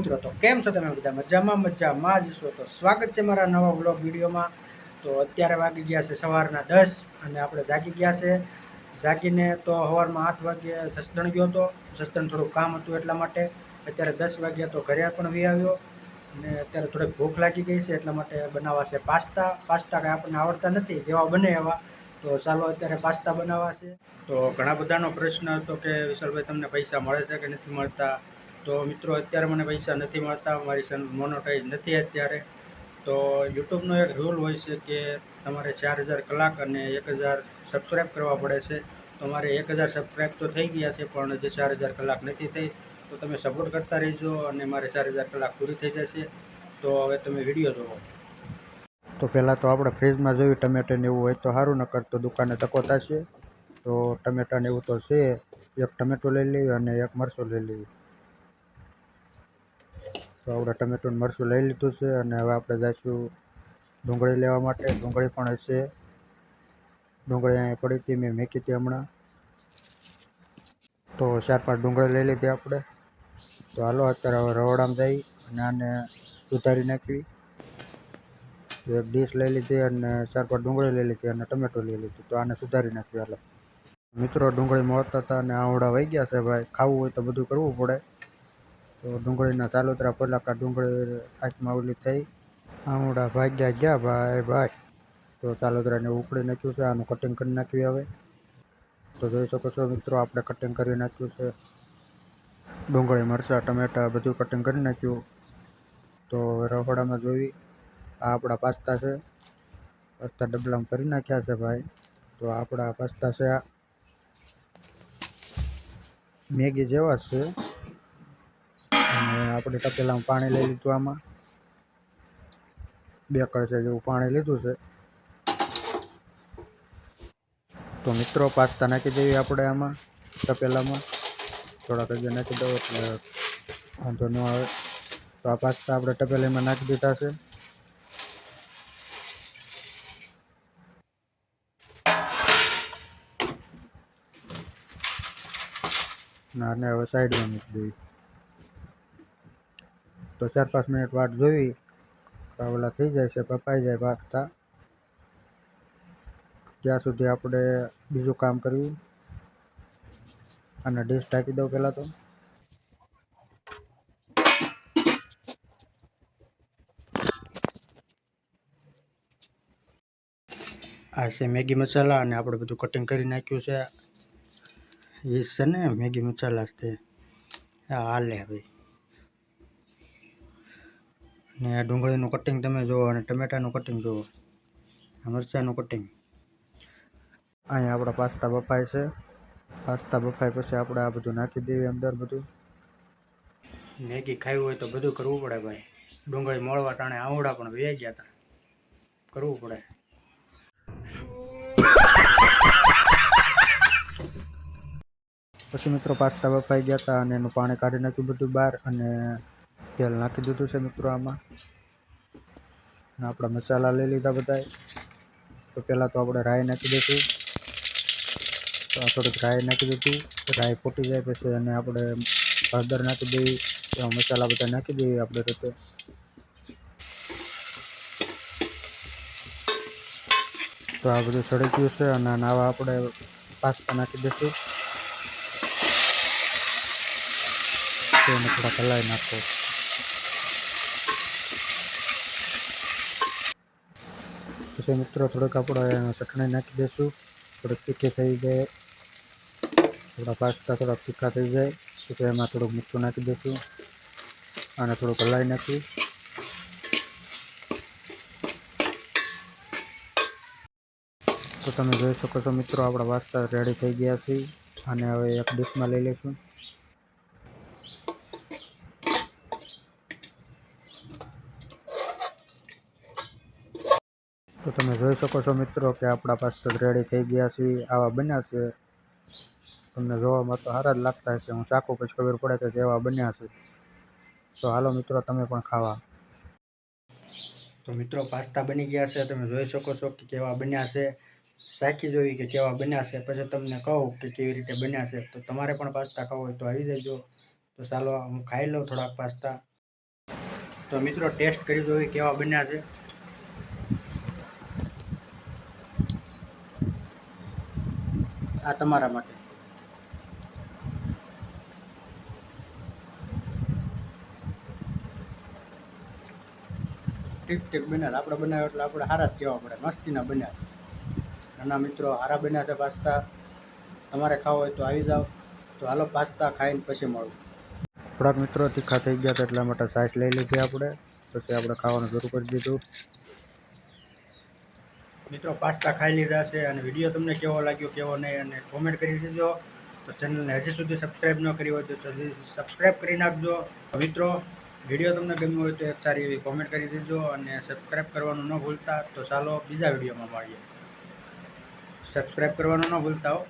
મિત્રો, તો કેમ છો તમે બધા? મજામાં મજામાં જ છો. તો સ્વાગત છે મારા નવા બ્લોગ વિડીયોમાં. તો અત્યારે વાગી ગયા છે સવારના દસ અને આપણે જાગી ગયા છે. જાગીને તો સવારમાં આઠ વાગે જસદણ ગયો હતો. જસદણ થોડું કામ હતું એટલા માટે. અત્યારે દસ વાગ્યા તો ઘરે પણ વી આવ્યો અને અત્યારે થોડીક ભૂખ લાગી ગઈ છે એટલા માટે બનાવવા છે પાસ્તા. પાસ્તા કાંઈ આપણને આવડતા નથી, જેવા બને એવા. તો ચાલો અત્યારે પાસ્તા બનાવવા છે તો ઘણા બધાનો પ્રશ્ન હતો કે વિશાલભાઈ, તમને પૈસા મળે છે કે નથી મળતા? તો મિત્રો, અત્યારે મને પૈસા નથી મળતા, મારી ચેનલ મોનોટાઈઝ નથી અત્યારે. તો યુટ્યુબનો એક રૂલ હોય છે કે તમારે ચાર હજાર કલાક અને એક હજાર સબસ્ક્રાઈબ કરવા પડે છે. તો મારે એક હજાર સબસ્ક્રાઈબ તો થઈ ગયા છે, પણ જે ચાર હજાર કલાક નથી થઈ. તો તમે સપોર્ટ કરતા રહેજો અને મારે ચાર હજાર કલાક પૂરી થઈ જશે. તો હવે તમે વીડિયો જોવો. તો પહેલાં તો આપણે ફ્રીજમાં જોયું ટમેટાને એવું હોય તો સારું ન કરતો દુકાને તકોતા છે તો ટમેટાને એવું તો છે. એક ટમેટો લઈ લેવી અને એક મરચું લઈ લેવી. તો આપણે ટમેટું મરચું લઈ લીધું છે અને હવે આપણે જઈશું ડુંગળી લેવા માટે. ડુંગળી પણ હશે. ડુંગળી અહીંયા પડી હતી, મેં મેકી હતી હમણાં. તો ચાર પાંચ ડુંગળી લઈ લીધી આપણે. તો હાલો, અત્યારે હવે રવડામાં જઈ અને આને સુધારી નાખવી. એક ડીશ લઈ લીધી અને ચાર પાંચ ડુંગળી લઈ લીધી અને ટમેટો લઈ લીધું. તો આને સુધારી નાખ્યું, હાલો. મિત્રો ડુંગળી મળતા હતા અને આવડા વહી ગયા છે ભાઈ. ખાવું હોય તો બધું કરવું પડે. તો ડુંગળીના ચાલોતરા પલાકા ડુંગળી આંખમાં ઓલી થઈ. આવડા ભાગ્યા ગયા, ભાઈ ભાઈ. તો ચાલોતરાને ઉકળી નાખ્યું છે, આનું કટિંગ કરી નાખ્યું હવે. તો જોઈ શકો છો મિત્રો, આપણે કટિંગ કરી નાખ્યું છે. ડુંગળી, મરચાં, ટમેટાં બધું કટિંગ કરી નાખ્યું. તો હવે રફડામાં જોઈ, આ આપણા પાસ્તા છે. પાસ્તા ડબલામાં ભરી નાખ્યા છે, ભાઈ. તો આપણા પાસ્તા છે આ. મેગી જેવા છે. આપણે તપેલામાં પાણી લઈ લીધું આમાં. બે કળશે જેવું પાણી લીધું છે. તો મિત્રો પાસ્તા નાખી દેવી આપણે આમાં તપેલામાં થોડાક હજી નાખી દઉં, એટલે વાંધો ન આવે. તો આ પાસ્તા આપણે તપેલીમાં નાખી દીધા છે. ના ને હવે સાઈડમાં મૂકી દેવી. તો ચાર પાંચ મિનિટ વાટ જોવી ઓલા થઈ જાય છે, પપાઈ જાય પાસ્તા ત્યાં સુધી આપણે બીજું કામ કર્યું. અને ડીશ ઢાંકી દઉં પહેલાં તો. આ છે મેગી મસાલા અને આપણે બધું કટિંગ કરી નાખ્યું છે. એ છે ને મેગી મસાલા તે હાલે ભાઈ ને આ ડુંગળીનું કટિંગ તમે જુઓ અને ટમેટાનું કટિંગ જુઓ. આ મરચાંનું કટિંગ અહીંયા આપણા પાસ્તા બફાય છે. પાસ્તા બફાય પછી આપણે આ બધું નાખી દઈએ અંદર બધું. મેગી ખાવી હોય તો બધું કરવું પડે ભાઈ. ડુંગળી મોળવા ટાણે આવડા પણ વે ગયા હતા કરવું પડે. પછી મિત્રો પાસ્તા બફાઈ ગયા હતા અને એનું પાણી કાઢી નાખ્યું બધું બહાર અને તેલ નાખી દીધું છે મિત્રો આમાં. અને આપણા મસાલા લઈ લીધા બધાય. તો પહેલાં તો આપણે રાઈ નાખી દઈશું. તો આ થોડીક રાઈ નાખી દીધી. રાઈ ફૂટી જાય પછી અને આપણે હળદર નાખી દેવી. એવા મસાલા બધા નાખી દેવી આપણે રીતે તો. આ બધું સડી ગયું છે અને આવા આપણે પાસ્તા નાખી દઈશું. તેને થોડા હલાવી નાખો. પછી મિત્રો થોડુંક આપણે ચટણી નાખી દઈશું થોડીક તીખી થઈ જાય. થોડા પાસ્તા થોડાક તીખા થઈ જાય. પછી એમાં થોડુંક મીઠું નાખી દઈશું અને થોડુંક હલાવી નાખી. તો તમે જોઈ શકો છો મિત્રો, આપણા પાસ્તા રેડી થઈ ગયા છે. અને હવે એક ડીશમાં લઈ લઈશું. તો તમે જોઈ શકો છો મિત્રો કે આપણા પાસ્તા રેડી થઈ ગયા છે આવા બન્યા છે. તમને જોવામાં તો સારા જ લાગતા હશે. હું ચાખું પછી ખબર પડે કે કેવા બન્યા છે. તો હાલો મિત્રો, તમે પણ ખાવા. તો મિત્રો, પાસ્તા બની ગયા છે. તમે જોઈ શકો છો કે કેવા બન્યા છે. ચાખી જોઈ કે કેવા બન્યા છે. પછી તમને કહું કે કેવી રીતે બન્યા છે. તો તમારે પણ પાસ્તા ખાવા હોય તો આવી જજો. તો ચાલો, હું ખાઈ લઉં થોડાક પાસ્તા. તો મિત્રો, ટેસ્ટ કરી જોઈએ કેવા બન્યા છે. આ તમારા માટે. ઠીક ઠીક બન્યા. આપણે બનાવ્યો એટલે આપણે સારા જ કહેવા પડે. મસ્તીના બન્યા. નાના મિત્રો હારા બન્યા છે પાસ્તા. તમારે ખાવો હોય તો આવી જાઓ. તો હાલો પાસ્તા ખાઈને પછી મળું. થોડાક મિત્રો તીખા થઈ ગયા હતા એટલા માટે સાઈસ લઈ લીધી આપણે. પછી આપણે ખાવાનું શરૂ કરી દીધું. મિત્રો પાસ્તા ખાઈ લીધા છે અને વીડિયો તમને કેવો લાગ્યો, કેવો નહીં અને કોમેન્ટ કરી દેજો. તો ચેનલને હજી સુધી સબસ્ક્રાઈબ ન કરી હોય તો સબસ્ક્રાઈબ કરી નાખજો. મિત્રો, વીડિયો તમને ગમ્યો હોય તો એક સારી એવી કોમેન્ટ કરી દેજો અને સબસ્ક્રાઈબ કરવાનું ન ભૂલતા. તો ચાલો બીજા વિડીયોમાં મળીએ. સબસ્ક્રાઈબ કરવાનું ન ભૂલતા હો.